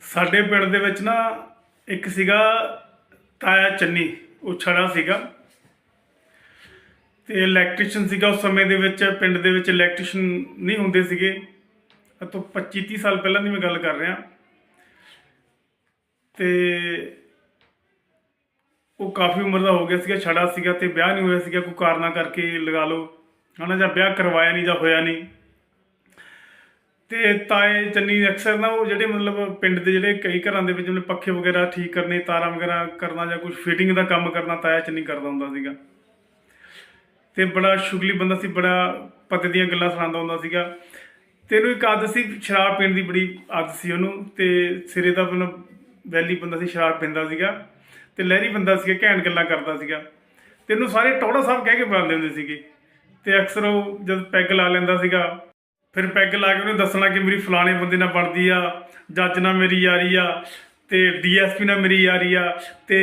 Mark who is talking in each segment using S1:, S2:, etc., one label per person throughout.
S1: ਸਾਡੇ ਪਿੰਡ ਦੇ ਵਿੱਚ ਨਾ ਇੱਕ ਸੀਗਾ ਤਾਇਆ ਚੰਨੀ, ਉਹ ਛੜਾ ਸੀਗਾ। ਤੇ ਇਲੈਕਟ੍ਰੀਸ਼ੀਅਨ ਸੀਗਾ ਉਸ ਸਮੇਂ ਦੇ ਵਿੱਚ, ਪਿੰਡ ਦੇ ਵਿੱਚ ਇਲੈਕਟ੍ਰੀਸ਼ੀਅਨ ਨਹੀਂ ਹੁੰਦੇ ਸੀਗੇ। ਇਹ ਤੋਂ 25 30 ਸਾਲ ਪਹਿਲਾਂ ਦੀ ਮੈਂ ਗੱਲ ਕਰ ਰਿਹਾ। ਤੇ ਉਹ ਕਾਫੀ ਉਮਰ ਦਾ ਹੋ ਗਿਆ ਸੀਗਾ, ਛੜਾ ਸੀਗਾ ਤੇ ਵਿਆਹ ਨਹੀਂ ਹੋਇਆ ਸੀਗਾ, ਕੋਈ ਕਾਰਨਾ ਕਰਕੇ ਲਗਾ ਲਓ। ਹਨਾ, ਜਾਂ ਵਿਆਹ ਕਰਵਾਇਆ ਨਹੀਂ ਜਾਂ ਹੋਇਆ ਨਹੀਂ। ਤੇ ਤਾਏ ਚੰਨੀ ਅਕਸਰ ਨਾ ਉਹ ਜਿਹੜੇ ਮਤਲਬ ਪਿੰਡ ਦੇ ਜਿਹੜੇ ਕਈ ਘਰਾਂ ਦੇ ਵਿੱਚ ਉਹਨੇ ਪੱਖੇ ਵਗੈਰਾ ਠੀਕ ਕਰਨੇ, ਤਾਰਾਂ ਵਗੈਰਾ ਕਰਨਾ ਜਾਂ ਕੁਝ ਫਿਟਿੰਗ ਦਾ ਕੰਮ ਕਰਨਾ ਤਾਇਆ ਚੰਨੀ ਕਰਦਾ ਹੁੰਦਾ ਸੀਗਾ। ਤੇ ਬੜਾ ਸ਼ੁਗਲੀ ਬੰਦਾ ਸੀ, ਬੜਾ ਪਤੇ ਦੀਆਂ ਗੱਲਾਂ ਸੁਣਾਉਂਦਾ ਹੁੰਦਾ ਸੀਗਾ। ਤੇ ਇਹਨੂੰ ਇੱਕ ਆਦਤ ਸੀ, ਸ਼ਰਾਬ ਪੀਣ ਦੀ ਬੜੀ ਆਦਤ ਸੀ ਉਹਨੂੰ। ਤੇ ਸਿਰੇ ਦਾ ਮਤਲਬ ਵੈਲੀ ਬੰਦਾ ਸੀ, ਸ਼ਰਾਬ ਪੀਂਦਾ ਸੀਗਾ। ਤੇ ਲਹਿਰੀ ਬੰਦਾ ਸੀਗਾ, ਘੈਂਟ ਗੱਲਾਂ ਕਰਦਾ ਸੀਗਾ। ਤੇ ਇਹਨੂੰ ਸਾਰੇ ਟੌੜਾ ਸਾਹਿਬ ਕਹਿ ਕੇ ਬੁਲਾਉਂਦੇ ਹੁੰਦੇ ਸੀਗੇ। ਤੇ ਅਕਸਰ ਉਹ ਜਦ ਪੈਗ ਲਾ ਲੈਂਦਾ ਸੀਗਾ ਫਿਰ ਪੈਗ ਲਾ ਕੇ ਉਹਨੇ ਦੱਸਣਾ ਕਿ ਮੇਰੀ ਫਲਾਣੇ ਬੰਦੇ ਨਾਲ ਬਣਦੀ ਆ, ਜੱਜ ਨਾਲ ਮੇਰੀ ਯਾਰੀ ਆ, ਤੇ ਡੀਐਸਪੀ ਨਾਲ ਮੇਰੀ ਯਾਰੀ ਆ, ਤੇ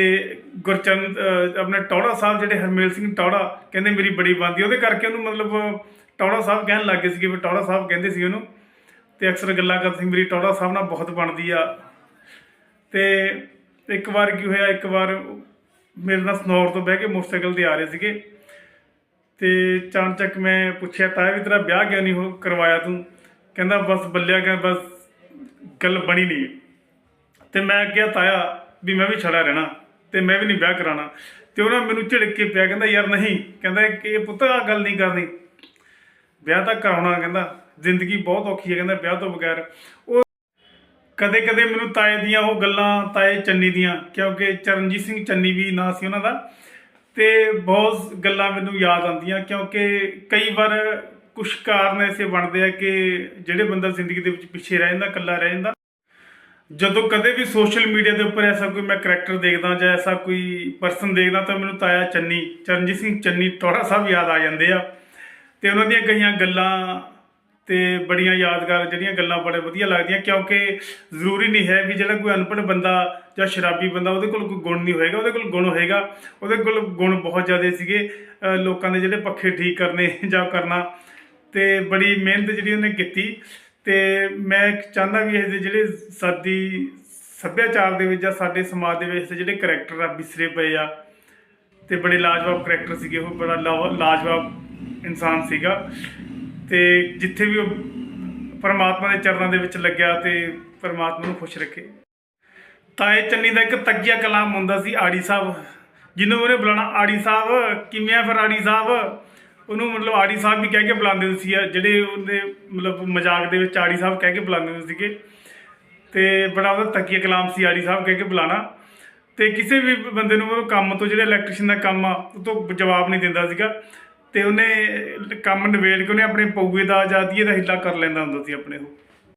S1: ਗੁਰਚੰਦ ਆਪਣੇ ਟੌੜਾ ਸਾਹਿਬ ਜਿਹੜੇ ਹਰਮੇਲ ਸਿੰਘ ਟੌੜਾ ਕਹਿੰਦੇ ਮੇਰੀ ਬੜੀ ਬਣਦੀ ਉਹਦੇ ਕਰਕੇ ਉਹਨੂੰ ਮਤਲਬ ਟੌੜਾ ਸਾਹਿਬ ਕਹਿਣ ਲੱਗੇ ਸੀਗੇ, ਵੀ ਟੌੜਾ ਸਾਹਿਬ ਕਹਿੰਦੇ ਸੀ ਉਹਨੂੰ, ਤੇ ਅਕਸਰ ਗੱਲਾਂ ਕਰਦੇ ਸੀ, ਮੇਰੀ ਟੌੜਾ ਸਾਹਿਬ ਨਾਲ ਬਹੁਤ ਬਣਦੀ ਆ। ਤੇ ਇੱਕ ਵਾਰ ਕੀ ਹੋਇਆ, ਇੱਕ ਵਾਰ ਮੇਰੇ ਨਾਲ ਸਨੌਰ ਤੋਂ ਬਹਿ ਕੇ ਮੋਟਰਸਾਈਕਲ ਤੇ ਆ ਰਹੇ ਸੀਗੇ ਤੇ ਚਾਨਚੱਕ ਮੈਂ ਪੁੱਛਿਆ, ਤਾਇਆ ਵੀ ਤੇਰਾ ਵਿਆਹ ਕਿਉਂ ਨਹੀਂ ਹੋ, ਕਰਵਾਇਆ ਤੂੰ? ਕਹਿੰਦਾ, ਬਸ ਬੱਲਿਆ ਗਿਆ, ਬਸ ਗੱਲ ਬਣੀ ਨਹੀਂ ਤੇ ਮੈਂ ਕਿਹਾ, ਤਾਇਆ, ਵੀ ਮੈਂ ਵੀ ਛੜਾ ਰਹਿਣਾ ਤੇ ਮੈਂ ਵੀ ਨਹੀਂ ਵਿਆਹ ਕਰਾਣਾ ਤੇ ਉਹਨਾਂ ਮੈਨੂੰ ਝਿੜਕ ਕੇ ਪਿਆ, ਕਹਿੰਦਾ, ਯਾਰ ਨਹੀਂ। ਕਹਿੰਦਾ, ਕਿ ਇਹ ਪੁੱਤ ਆ ਗੱਲ ਨਹੀਂ ਕਰਨੀ। ਵਿਆਹ ਤਾਂ ਕਰਾਉਣਾ ਕਹਿੰਦਾ, ਜ਼ਿੰਦਗੀ ਬਹੁਤ ਔਖੀ ਹੈ, ਕਹਿੰਦਾ, ਵਿਆਹ ਤੋਂ ਬਗੈਰ। ਉਹ ਕਦੇ ਕਦੇ ਮੈਨੂੰ ਤਾਏ ਦੀਆਂ ਉਹ ਗੱਲਾਂ, ਤਾਏ ਚੰਨੀ ਦੀਆਂ, ਕਿਉਂਕਿ ਚਰਨਜੀਤ ਸਿੰਘ ਚੰਨੀ ਵੀ ਨਾਂ ਸੀ ਉਹਨਾਂ ਦਾ ਤੇ ਬਹੁਤ ਗੱਲਾਂ ਮੈਨੂੰ ਯਾਦ ਆਉਂਦੀਆਂ, ਕਿਉਂਕਿ ਕਈ ਵਾਰ ਕੁਝ ਕਾਰਨ ਐਸੇ ਬਣਦੇ ਆ ਕਿ ਜਿਹੜੇ ਬੰਦਾ ਜ਼ਿੰਦਗੀ ਦੇ ਵਿੱਚ ਪਿੱਛੇ ਰਹਿ ਜਾਂਦਾ, ਇਕੱਲਾ ਰਹਿ ਜਾਂਦਾ। ਜਦੋਂ ਕਦੇ ਵੀ ਸੋਸ਼ਲ ਮੀਡੀਆ ਦੇ ਉੱਪਰ ਐਸਾ ਕੋਈ ਮੈਂ ਕਰੈਕਟਰ ਦੇਖਦਾ ਜਾਂ ਐਸਾ ਕੋਈ ਪਰਸਨ ਦੇਖਦਾ ਤਾਂ ਮੈਨੂੰ ਤਾਇਆ ਚੰਨੀ, ਚਰਨਜੀਤ ਸਿੰਘ ਚੰਨੀ ਟੋੜਾ ਸਾਹਿਬ ਯਾਦ ਆ ਜਾਂਦੇ ਆ। ਤੇ ਉਹਨਾਂ ਦੀਆਂ ਕਈਆਂ ਗੱਲਾਂ ਤੇ ਬੜੀਆਂ ਯਾਦਗਾਰ ਜਿਹੜੀਆਂ ਗੱਲਾਂ ਬੜੇ ਵਧੀਆ ਲੱਗਦੀਆਂ, ਕਿਉਂਕਿ ਜ਼ਰੂਰੀ ਨਹੀਂ ਹੈ ਵੀ ਜਿਹੜਾ ਕੋਈ ਅਨਪੜ੍ਹ ਬੰਦਾ ਜਾਂ ਸ਼ਰਾਬੀ ਬੰਦਾ, ਉਹਦੇ ਕੋਲ ਕੋਈ ਗੁਣ ਨਹੀਂ ਹੋਏਗਾ, ਉਹਦੇ ਕੋਲ ਗੁਣ ਹੋਏਗਾ, ਉਹਦੇ ਕੋਲ ਗੁਣ ਬਹੁਤ ਜ਼ਿਆਦਾ ਸੀਗੇ ਲੋਕਾਂ ਦੇ ਜਿਹੜੇ ਪੱਖੇ ਠੀਕ ਕਰਨੇ ਜਾਂ ਕਰਨਾ, ਤੇ ਬੜੀ ਮਿਹਨਤ ਜਿਹੜੀ ਉਹਨੇ ਕੀਤੀ, ਤੇ ਮੈਂ ਚਾਹੁੰਦਾ ਵੀ ਇਹ ਜਿਹੜੇ ਸਾਡੀ ਸੱਭਿਆਚਾਰ ਦੇ ਵਿੱਚ ਜਾਂ ਸਾਡੇ ਸਮਾਜ ਦੇ ਵਿੱਚ ਜਿਹੜੇ ਕਰੈਕਟਰ ਆ ਵਿਸਰੇ ਪਏ ਆ, ਤੇ ਬੜੇ ਲਾਜਵਾਬ ਕਰੈਕਟਰ ਸੀਗੇ, ਉਹ ਬੜਾ ਲਾ- ਲਾਜਵਾਬ ਇਨਸਾਨ ਸੀਗਾ ਤੇ ਜਿੱਥੇ ਵੀ ਉਹ ਪਰਮਾਤਮਾ ਦੇ ਚਰਨਾਂ ਦੇ ਵਿੱਚ ਲੱਗਿਆ ਤੇ ਪਰਮਾਤਮਾ ਨੂੰ ਖੁਸ਼ ਰੱਖੇ। ਤਾਏ ਚੰਨੀ ਦਾ ਇੱਕ ਤੱਕੀਆ ਕਲਾਮ ਹੁੰਦਾ ਸੀ ਆੜੀ ਸਾਹਿਬ। ਜਿਹਨੂੰ ਉਹਨੇ ਬੁਲਾਣਾ ਆੜੀ ਸਾਹਿਬ, ਕਿਵੇਂ ਆ ਫਿਰ ਆੜੀ ਸਾਹਿਬ? ਉਹਨੂੰ ਮਤਲਬ ਆੜੀ ਸਾਹਿਬ ਵੀ ਕਹਿ ਕੇ ਬੁਲਾਉਂਦੇ ਹੁੰਦੇ ਸੀ ਜਿਹੜੇ ਉਹਦੇ ਮਤਲਬ ਮਜ਼ਾਕ ਦੇ ਵਿੱਚ ਆੜੀ ਸਾਹਿਬ ਕਹਿ ਕੇ ਬੁਲਾਉਂਦੇ ਹੁੰਦੇ ਸੀਗੇ। ਤੇ ਬੜਾ ਉਹਦਾ ਤੱਕੀਆ ਕਲਾਮ ਸੀ ਆੜੀ ਸਾਹਿਬ ਕਹਿ ਕੇ ਬੁਲਾਣਾ ਤੇ ਕਿਸੇ ਵੀ ਬੰਦੇ ਨੂੰ ਉਹ ਕੰਮ ਤੋਂ, ਜਿਹੜੇ ਇਲੈਕਟ੍ਰੀਸ਼ੀਅਨ ਦਾ ਕੰਮ ਆ, ਉਹ ਤੋਂ ਜਵਾਬ ਨਹੀਂ ਦਿੰਦਾ ਸੀਗਾ। ਤੇ ਉਹਨੇ ਕੰਮ ਨਿਬੇੜ ਕੇ ਉਹਨੇ ਆਪਣੇ ਪਊਏ ਦਾ ਆਜ਼ਾਦੀਏ ਦਾ ਹਿੱਲਾ ਕਰ ਲੈਂਦਾ ਹੁੰਦਾ ਸੀ ਆਪਣੇ ਉਹ।